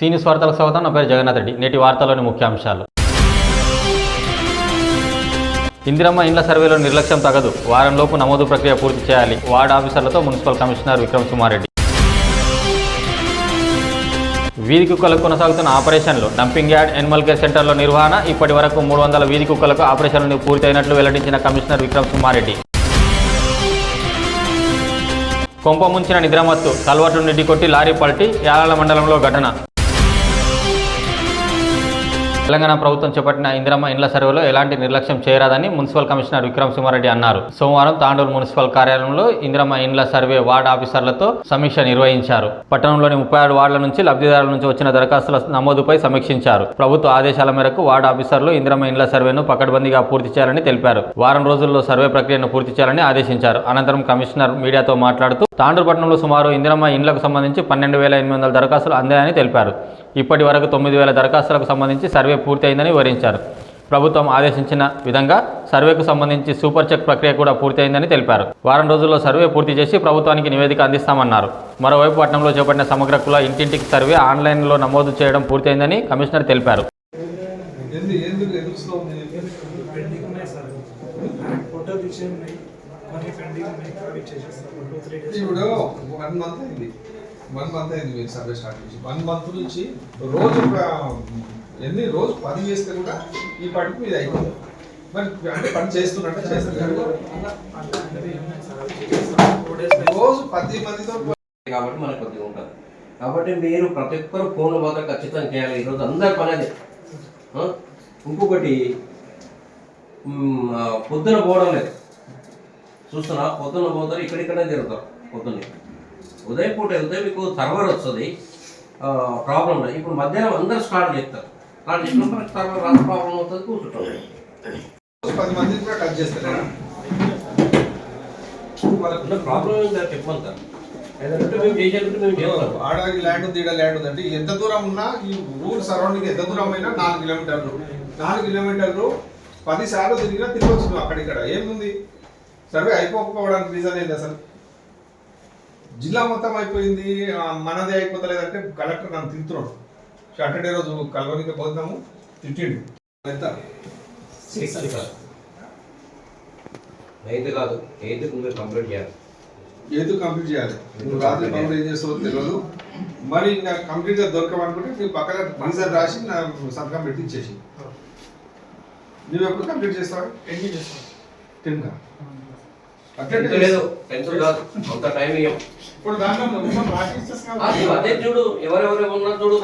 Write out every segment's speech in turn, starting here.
సీనియస్ వార్తలకు స్వాగతం. నా పేరు జగన్నాథ్ రెడ్డి. నేటి వార్తలోని ముఖ్యాంశాలు. ఇందిరమ్మ ఇండ్ల సర్వేలో నిర్లక్ష్యం తగదు. వారంలోపు నమోదు ప్రక్రియ పూర్తి చేయాలి. వార్డ్ ఆఫీసర్లతో మున్సిపల్ కమిషనర్ విక్రమ్ సుమారెడ్డి వీధి కుక్కలకు కొనసాగుతున్న ఆపరేషన్లు. డంపింగ్ యార్డ్ ఎనిమల్ కేర్ సెంటర్లో నిర్వహణ. ఇప్పటి వరకు మూడు వందల వీధి కుక్కలకు ఆపరేషన్లు పూర్తయినట్లు వెల్లడించిన కమిషనర్ విక్రమ్ సుమారెడ్డి కొంప ముంచిన నిద్రమత్తు. కల్వర్టు నిడ్డి కొట్టి లారీ పల్టి యాలాల మండలంలో ఘటన. తెలంగాణ ప్రభుత్వం చేపట్టిన ఇందిరమ్మ ఇండ్ల సర్వేలో ఎలాంటి నిర్లక్ష్యం చేయరాదని మున్సిపల్ కమిషనర్ విక్రమ్ సింహారెడ్డి అన్నారు. సోమవారం తాండూరు మున్సిపల్ కార్యాలయంలో ఇందిరమ్మ ఇండ్ల సర్వే వార్డు ఆఫీసర్లతో సమీక్ష నిర్వహించారు. పట్టణంలోని ముప్పై ఆరు వార్డుల నుంచి లబ్ధిదారుల నుంచి వచ్చిన దరఖాస్తుల నమోదుపై సమీక్షించారు. ప్రభుత్వ ఆదేశాల మేరకు వార్డు ఆఫీసర్లు ఇందిరమ్మ ఇండ్ల సర్వేను పకడ్బందీగా పూర్తి చేయాలని తెలిపారు. వారం రోజుల్లో సర్వే ప్రక్రియను పూర్తి చేయాలని ఆదేశించారు. అనంతరం కమిషనర్ మీడియాతో మాట్లాడుతూ తాండూరు పట్టణంలో సుమారు ఇందిరమ్మ ఇండ్లకు సంబంధించి పన్నెండు వేల ఎనిమిది వందల దరఖాస్తులు అందాయని తెలిపారు. ఇప్పటి వరకు తొమ్మిది వేల దరఖాస్తులకు సంబంధించి సర్వే పూర్తయిందని వివరించారు. ప్రభుత్వం ఆదేశించిన విధంగా సర్వేకు సంబంధించి సూపర్ చెక్ ప్రక్రియ కూడా పూర్తయిందని తెలిపారు. వారం రోజుల్లో సర్వే పూర్తి చేసి ప్రభుత్వానికి నివేదిక అందిస్తామన్నారు. మరోవైపు పట్టణంలో చేపట్టిన సమగ్ర కుల ఇంటింటికి సర్వే ఆన్లైన్లో నమోదు చేయడం పూర్తయిందని కమిషనర్ తెలిపారు. ఇప్పుడు వన్ మంత్ అయింది. వన్ మంత్ అయింది మీరు సర్వే స్టార్ట్ చేసి. వన్ మంత్ నుంచి రోజు ఎన్ని రోజు పని చేస్తే కూడా ఈ పనికి మీద అయిపోతుంది మరి అంటే పని చేస్తున్నట్టు చేస్తున్నారు. రోజు పది మందితో కాబట్టి మనకు కొద్దిగా ఉంటుంది. కాబట్టి మీరు ప్రతి ఒక్కరు ఫోన్లు మాత్రం ఖచ్చితంగా చేయాలి. ఈరోజు అందరి పని అదే. ఇంకొకటి పొద్దున పోవడం లేదు. చూస్తున్నా పొద్దున పోతారు ఇక్కడిక్కడే తిరుగుతారు పొద్దున్నే. ఉదయం పూట వెళ్తే మీకు సర్వర్ వస్తుంది. ప్రాబ్లం లేదు. ఇప్పుడు మధ్యాహ్నం అందరు స్టార్ట్ చేస్తారు. పది మందిని కూడా టచ్ చేస్తారు. వాళ్ళకు ఉన్న ప్రాబ్లం ఏంటో చెప్పమని సార్ ఏదంటే మేము చేసేటట్టు మేము చేస్తాం. ఆడకి ల్యాండ్ ఉంది ఈడ ల్యాండ్ ఉంది అంటే ఎంత దూరం ఉన్నా ఈ ఊరు సరౌండింగ్ ఎంత దూరం అయినా నాలుగు కిలోమీటర్లు. నాలుగు కిలోమీటర్లు పది సార్లు తిరిగినా తిరగచ్చు నువ్వు అక్కడిక్కడ ఏముంది? సర్వే అయిపోకపోవడానికి రీజన్ ఏంది అసలు? జిల్లా మొత్తం అయిపోయింది మనదే అయిపోతలేదంటే కలెక్టర్ నన్ను తింటున్నాడు సాటర్డే రోజు కలవనికి పోతాము తిట్టిండు. ఎంత? సిక్స్త్ కాదు ఎయిత్ కాదు ఎయిత్ మీరు కంప్లీట్ చేయాలి. ఏదో కంప్లీట్ చేయాలి. నువ్వు రాత్రి పనులు ఏం చేస్తావో తెలియదు మరి ఇంకా కంప్లీట్గా దొరకమనుకుంటే నీ పక్కన రీజన్ రాసి నా సంతకం పెట్టి ఇచ్చేసి. నువ్వు ఎప్పుడు కంప్లీట్ చేస్తావా? పెండింగ్ చేస్తాం టెన్గా లేదు కాదు అంత టైం ఇప్పుడు దాంట్లో. అది చూడు ఎవరెవరు ఉన్నారు చూడు.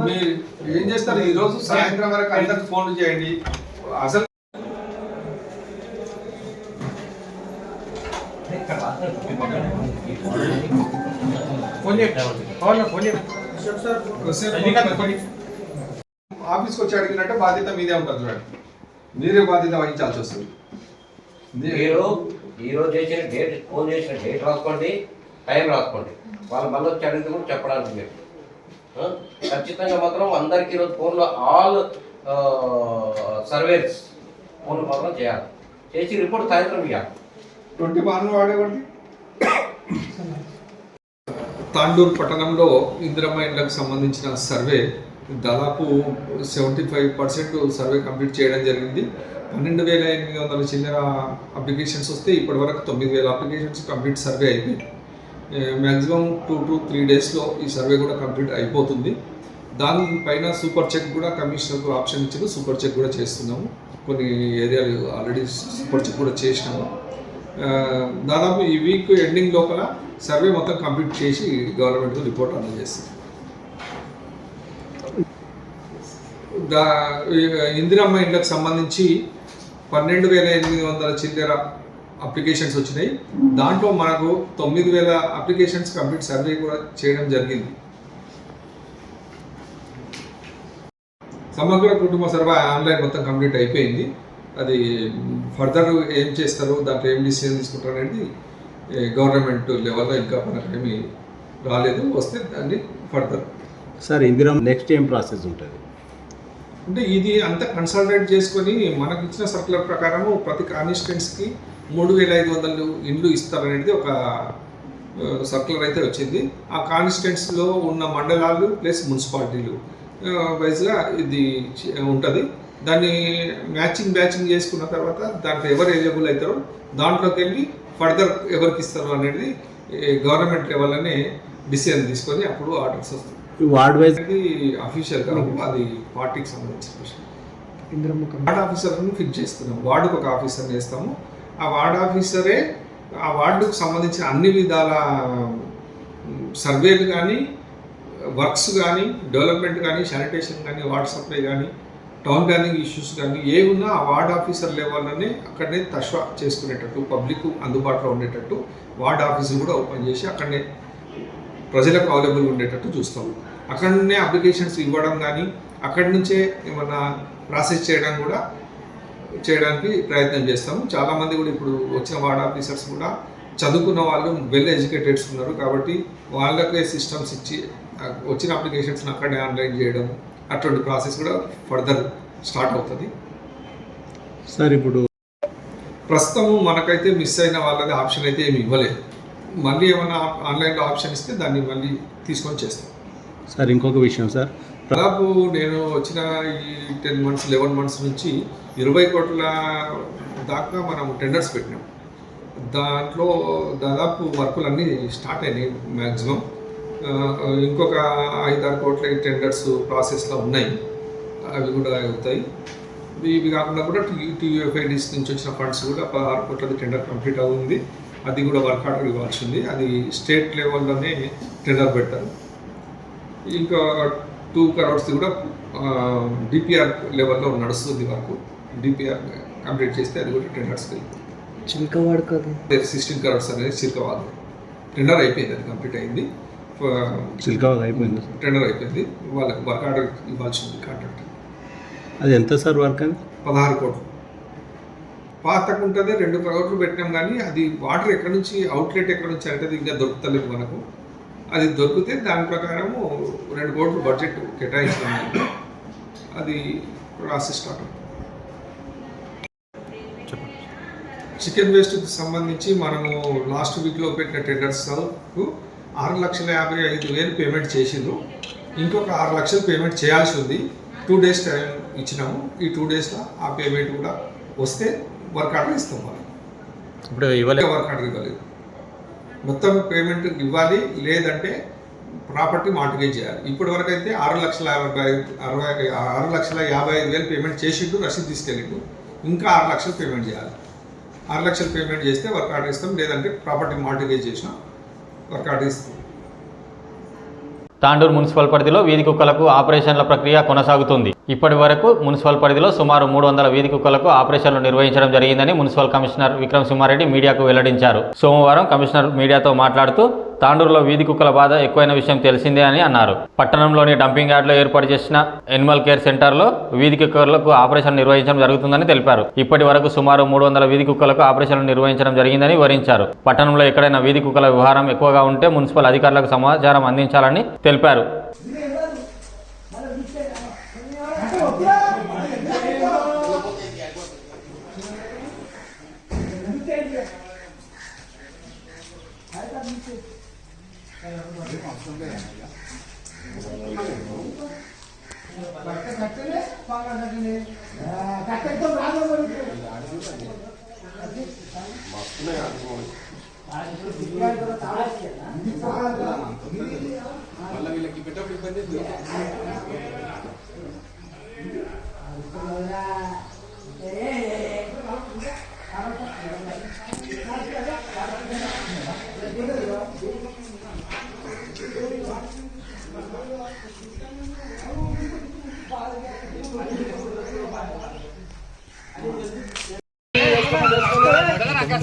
మీరు ఏం చేస్తారు? ఈ రోజు సాయంత్రం వరకు అందరికి ఫోన్లు చేయండి. అసలు ఫోన్ చేయండి ఫోన్ ఫోన్ చేయండి కొద్దిసేపు ఆఫీస్కి వచ్చి అడిగినట్టే బాధ్యత మీదే ఉంటుంది చూడండి. మీరే బాధ్యత వహించాల్సి వస్తుంది. మీరు ఈ రోజు చేసిన డేట్ ఫోన్ చేసిన డేట్ రాసుకోండి టైం రాసుకోండి. వాళ్ళు మళ్ళీ వచ్చి అడిగితే కూడా చెప్పడానికి మీరు? ఖచ్చితంగా మాత్రం అందరికి ఈరోజు ఫోన్లో ఆల్ సర్వేస్ ఫోన్లు మాత్రం చేయాలి. చేసి రిపోర్ట్ సాయంత్రం ఇవ్వాలి. ట్వంటీ బార్లు వాడేవాడి తాండూరు పట్టణంలో ఇందిరమ్మ ఇండ్లకు సంబంధించిన సర్వే దాదాపు seventy five percent survey complete చేయడం జరిగింది. పన్నెండు వేల ఎనిమిది వందల చిల్లర అప్లికేషన్స్ వస్తే ఇప్పటి వరకు తొమ్మిది వేల అప్లికేషన్స్ కంప్లీట్ సర్వే అయిపోయింది. మ్యాక్సిమం టూ టు త్రీ డేస్లో ఈ సర్వే కూడా కంప్లీట్ అయిపోతుంది. దానిపైన సూపర్ చెక్ కూడా కమిషనర్కు ఆప్షన్ ఇచ్చారు. సూపర్ చెక్ కూడా చేస్తున్నాము. కొన్ని ఏరియాలు ఆల్రెడీ సూపర్ చెక్ కూడా చేసినాము. దాదాపు ఈ వీక్ ఎండింగ్ లోపల సర్వే మొత్తం కంప్లీట్ చేసి గవర్నమెంట్కు రిపోర్ట్ అందజేస్తుంది. దా ఇందిరమ్మ ఇండ్లకు సంబంధించి పన్నెండు వేల ఎనిమిది వందల చిల్లర అప్లికేషన్స్ వచ్చినాయి. దాంట్లో మనకు తొమ్మిది వేల అప్లికేషన్స్ కంప్లీట్ సర్వే కూడా చేయడం జరిగింది. సమగ్ర కుటుంబ సర్వే ఆన్లైన్ మొత్తం కంప్లీట్ అయిపోయింది. అది ఫర్దర్ ఏం చేస్తారు దాంట్లో ఏం డిసిజన్ తీసుకుంటారు అనేది గవర్నమెంట్ లెవెల్లో ఇంకా మనకు ఏమి రాలేదు. వస్తే దాన్ని ఫర్దర్. సార్ ఇందిరా నెక్స్ట్ ఏం ప్రాసెస్ ఉంటుంది? అంటే ఇది అంతా కన్సల్టేట్ చేసుకొని మనకు ఇచ్చిన సర్కులర్ ప్రకారము ప్రతి కానిస్టెంట్స్కి మూడు వేల ఐదు వందలు ఇండ్లు ఇస్తారనేది ఒక సర్కులర్ అయితే వచ్చింది. ఆ కానిస్టెంట్స్లో ఉన్న మండలాలు ప్లస్ మున్సిపాలిటీలు వైజ్గా ఇది ఉంటుంది. దాన్ని మ్యాచింగ్ మ్యాచింగ్ చేసుకున్న తర్వాత దాంట్లో ఎవరు ఎలిజిబుల్ అవుతారో దాంట్లోకి వెళ్ళి ఫర్దర్ ఎవరికి ఇస్తారు అనేది గవర్నమెంట్ లెవెల్ అనే డిసిజన్ తీసుకొని అప్పుడు ఆర్డర్స్ వస్తుంది వార్డ్ వైజ్ అది అఫీషియల్ కాదు అది పార్టీకి సంబంధించిన విషయం వార్డ్ ఆఫీసర్ని ఫిక్స్ చేస్తున్నాం. వార్డుకు ఒక ఆఫీసర్ చేస్తాము ఆ వార్డ్ ఆఫీసరే ఆ వార్డుకు సంబంధించిన అన్ని విధాల సర్వేలు కానీ వర్క్స్ కానీ డెవలప్మెంట్ కానీ శానిటేషన్ కానీ వాటర్ సప్లై కానీ టౌన్ ప్లానింగ్ ఇష్యూస్ కానీ ఏ ఉన్నా ఆ వార్డ్ ఆఫీసర్ లెవెల్లోనే అక్కడనే తష్వా చేసుకునేటట్టు పబ్లిక్ అందుబాటులో ఉండేటట్టు వార్డ్ ఆఫీసులు కూడా ఓపెన్ చేసి అక్కడనే ప్రజలకు అవైలబుల్ ఉండేటట్టు చూస్తాం అక్కడనే అప్లికేషన్స్ ఇవ్వడం కానీ అక్కడి నుంచే ఏమన్నా ప్రాసెస్ చేయడం కూడా చేయడానికి ప్రయత్నం చేస్తాము. చాలామంది కూడా ఇప్పుడు వచ్చిన వార్డ్ ఆఫీసర్స్ కూడా చదువుకున్న వాళ్ళు వెల్ ఎడ్యుకేటెడ్స్ ఉన్నారు కాబట్టి వాళ్ళకే సిస్టమ్స్ ఇచ్చి వచ్చిన అప్లికేషన్స్ని అక్కడే ఆన్లైన్ చేయడం అటువంటి ప్రాసెస్ కూడా ఫర్దర్ స్టార్ట్ అవుతుంది. సార్ ఇప్పుడు ప్రస్తుతం మనకైతే మిస్ అయిన వాళ్ళది ఆప్షన్ అయితే ఏమి ఇవ్వలేదు. మళ్ళీ ఏమైనా ఆన్లైన్లో ఆప్షన్ ఇస్తే దాన్ని మళ్ళీ తీసుకొని చేస్తాం. సార్ ఇంకొక విషయం సార్. దాదాపు నేను వచ్చిన ఈ టెన్ మంత్స్ లెవెన్ మంత్స్ నుంచి ఇరవై కోట్ల దాకా మనం టెండర్స్ పెట్టినాం. దాంట్లో దాదాపు వర్కులు అన్నీ స్టార్ట్ అయినాయి మ్యాక్సిమం ఇంకొక ఐదారు కోట్ల టెండర్స్ ప్రాసెస్లో ఉన్నాయి. అవి కూడా అవుతాయి. ఇవి కాకుండా కూడా టీ టీయూఎఫ్ఐడిస్ నుంచి వచ్చిన ఫండ్స్ కూడా పదహారు కోట్లది టెండర్ కంప్లీట్ అవుతుంది. అది కూడా వర్క్ ఆర్డర్ ఇవ్వాల్సి ఉంది అది స్టేట్ లెవెల్లోనే టెండర్ పెడతారు. ఇంకా టూ కరోడ్స్ కూడా డిపిఆర్ లెవెల్లో నడుస్తుంది వరకు. డిపిఆర్ కంప్లీట్ చేస్తే అది కూడా వెళ్తుంది చిలకవాడు కదా. సిక్స్టీన్ కరోడ్స్ అనేది చిరకవాళ్ళు టెండర్ అయిపోయింది అది కంప్లీట్ అయింది. సిల్కాబాద్ అయిపోయింది. టెండర్ అయిపోయింది. వాళ్ళకి వర్క్ ఆర్డర్ ఇవ్వాల్సి ఉంది కాంట్రాక్ట్. అది ఎంత సార్ వర్క్ అని పదహారు కోట్లు. పాతకు ఉంటుంది రెండు కోట్లు పెట్టినాం కానీ అది వాటర్ ఎక్కడి నుంచి అవుట్లెట్ ఎక్కడి నుంచి అంటే ఇంకా దొరుకుతలేదు మనకు. అది దొరికితే దాని ప్రకారము రెండు కోట్లు బడ్జెట్ కేటాయించినాం. అది ప్రాసెస్ స్టార్ట్ అవుతుంది. చికెన్ వేస్ట్కి సంబంధించి మనము లాస్ట్ వీక్లో పెట్టిన టెండర్స్కు ఆరు లక్షల యాభై ఐదు వేలు పేమెంట్ చేసిండ్రు. ఇంకొక ఆరు లక్షలు పేమెంట్ చేయాల్సి ఉంది. టూ డేస్ టైం ఇచ్చినాము. ఈ టూ డేస్లో ఆ పేమెంట్ కూడా వస్తే వర్క్ ఆర్డర్ ఇస్తాం మనం ఇప్పుడు ఇవ్వలేదు వర్క్ ఆర్డర్ ఇవ్వలేదు. మొత్తం పేమెంట్ ఇవ్వాలి లేదంటే ప్రాపర్టీ మార్టిగేజ్ చేయాలి. ఇప్పటి వరకు అయితే ఆరు లక్షల ఐదు అరవై ఆరు లక్షల యాభై ఐదు వేలు పేమెంట్ చేసిండు రసీదు తీసుకెళ్ళిండు. ఇంకా ఆరు లక్షలు పేమెంట్ చేయాలి. ఆరు లక్షలు పేమెంట్ చేస్తే వర్క్ ఆర్డర్ ఇస్తాం లేదంటే ప్రాపర్టీ మార్టిగేజ్ చేసినా వర్క్ ఆర్డర్ ఇస్తాం. తాండూరు మున్సిపల్ పరిధిలో వీధి కుక్కలకు ఆపరేషన్ల ప్రక్రియ కొనసాగుతుంది. ఇప్పటి వరకు మున్సిపల్ పరిధిలో సుమారు మూడు వందల వీధి కుక్కలకు ఆపరేషన్లు నిర్వహించడం జరిగిందని మున్సిపల్ కమిషనర్ విక్రమ్ సింహారెడ్డి మీడియాకు వెల్లడించారు. సోమవారం కమిషనర్ మీడియాతో మాట్లాడుతూ తాండూరులో వీధి కుక్కల బాధ ఎక్కువైన విషయం తెలిసిందే అని అన్నారు. పట్టణంలోని డంపింగ్ యార్డ్లో ఏర్పాటు చేసిన ఎనిమల్ కేర్ సెంటర్లో వీధి కుక్కలకు ఆపరేషన్ నిర్వహించడం జరుగుతుందని తెలిపారు. ఇప్పటి వరకు సుమారు మూడు వందల వీధి కుక్కలకు ఆపరేషన్లు నిర్వహించడం జరిగిందని వివరించారు. పట్టణంలో ఎక్కడైనా వీధి కుక్కల వ్యవహారం ఎక్కువగా ఉంటే మున్సిపల్ అధికారులకు సమాచారం అందించాలని తెలిపారు. కట్టనే పాక కట్టనే కట్టతో రాదు మరి మస్తునే మళ్ళీ వీళ్ళకి పెట్టప్పుడు ఇబ్బంది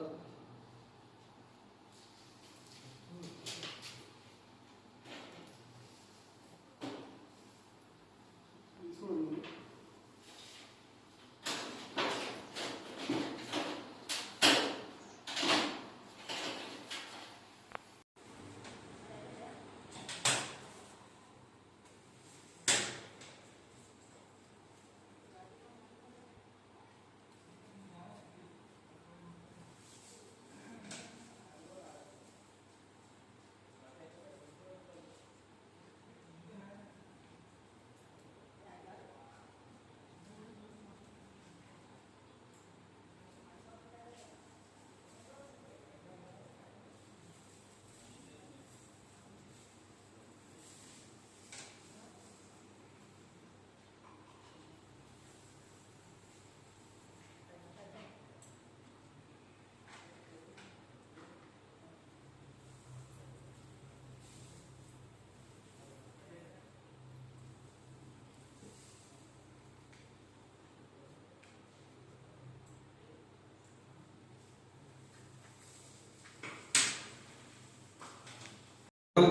nosotros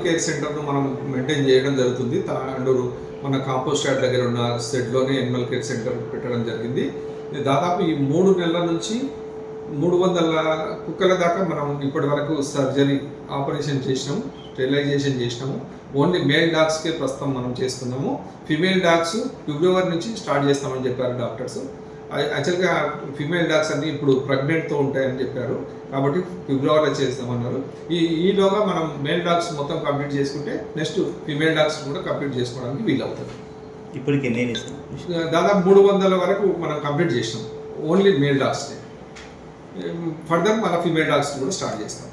కేర్ సెంటర్ను మనం మెయింటైన్ చేయడం జరుగుతుంది. తాండూరు మన కాంపోస్ట్ యార్డ్ దగ్గర ఉన్న సెట్లోనే ఎనిమల్ కేర్ సెంటర్ పెట్టడం జరిగింది. దాదాపు ఈ మూడు నెలల నుంచి మూడు వందల కుక్కల దాకా మనం ఇప్పటి వరకు సర్జరీ ఆపరేషన్ చేసినాము స్టెరిలైజేషన్ చేసినాము. ఓన్లీ మేల్ డాగ్స్కే ప్రస్తుతం మనం చేస్తున్నాము. ఫిమేల్ డాగ్స్ ఫిబ్రవరి నుంచి స్టార్ట్ చేస్తామని చెప్పారు డాక్టర్స్. యాక్చువల్గా ఫిమేల్ డాగ్స్ అన్ని ఇప్పుడు ప్రెగ్నెంట్తో ఉంటాయని చెప్పారు. కాబట్టి ఫిబ్రవరిలో చేస్తామన్నారు. ఈ ఈలోగా మనం మేల్ డాగ్స్ మొత్తం కంప్లీట్ చేసుకుంటే నెక్స్ట్ ఫిమేల్ డాగ్స్ కూడా కంప్లీట్ చేసుకోవడానికి వీలవుతుంది. ఇప్పటికి ఎన్ని దాదాపు మూడు వందల వరకు మనం కంప్లీట్ చేసినాం. ఓన్లీ మేల్ డాగ్స్ని. ఫర్దర్ మన ఫిమేల్ డాగ్స్ కూడా స్టార్ట్ చేస్తాం.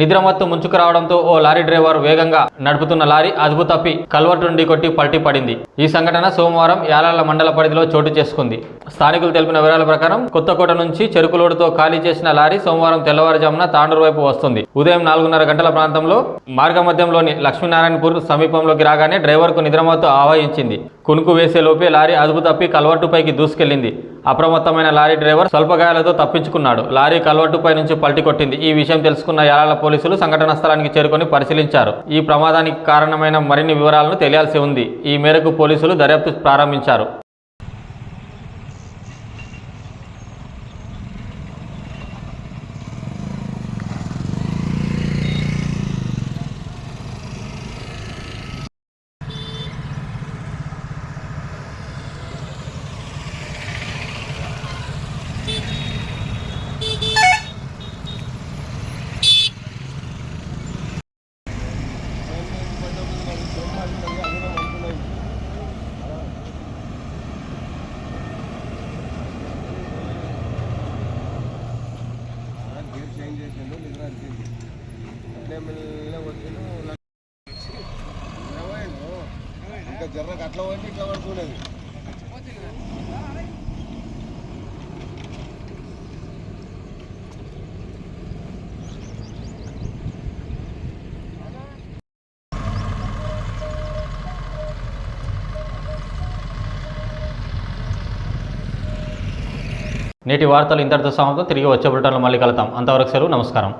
నిద్రమత్తు ముంచుకు రావడంతో ఓ లారీ డ్రైవర్ వేగంగా నడుపుతున్న లారీ అదుపు తప్పి కల్వర్టుండి కొట్టి పల్టీ పడింది. ఈ సంఘటన సోమవారం యాలాల మండల పరిధిలో చోటు చేసుకుంది. స్థానికులు తెలిపిన వివరాల ప్రకారం కొత్తకోట నుంచి చెరుకులోడుతో ఖాళీ చేసిన లారీ సోమవారం తెల్లవారుజామున తాండూరు వైపు వస్తుంది. ఉదయం నాలుగున్నర గంటల ప్రాంతంలో మార్గమధ్యంలోని లక్ష్మీనారాయణపూర్ సమీపంలోకి రాగానే డ్రైవర్కు నిద్రమత్తు ఆవహించింది. కునుకు వేసే లోపే లారీ అదుపు తప్పి కల్వర్టుపైకి దూసుకెళ్ళింది అప్రమత్తమైన లారీ డ్రైవర్ స్వల్ప గాయాలతో తప్పించుకున్నాడు. లారీ కల్వర్టుపై నుంచి పల్టీ కొట్టింది. ఈ విషయం తెలుసుకున్న యాలాల పోలీసులు సంఘటనా స్థలానికి చేరుకొని పరిశీలించారు. ఈ ప్రమాదానికి కారణమైన మరిన్ని వివరాలను తెలియాల్సి ఉంది. ఈ మేరకు పోలీసులు దర్యాప్తు ప్రారంభించారు. నేటి వార్తలు ఇంతటితో సమాప్తం. తిరిగి వచ్చే బులెటిన్లో మళ్ళీ కలుద్దాం. అంతవరకు సెలవు. నమస్కారం.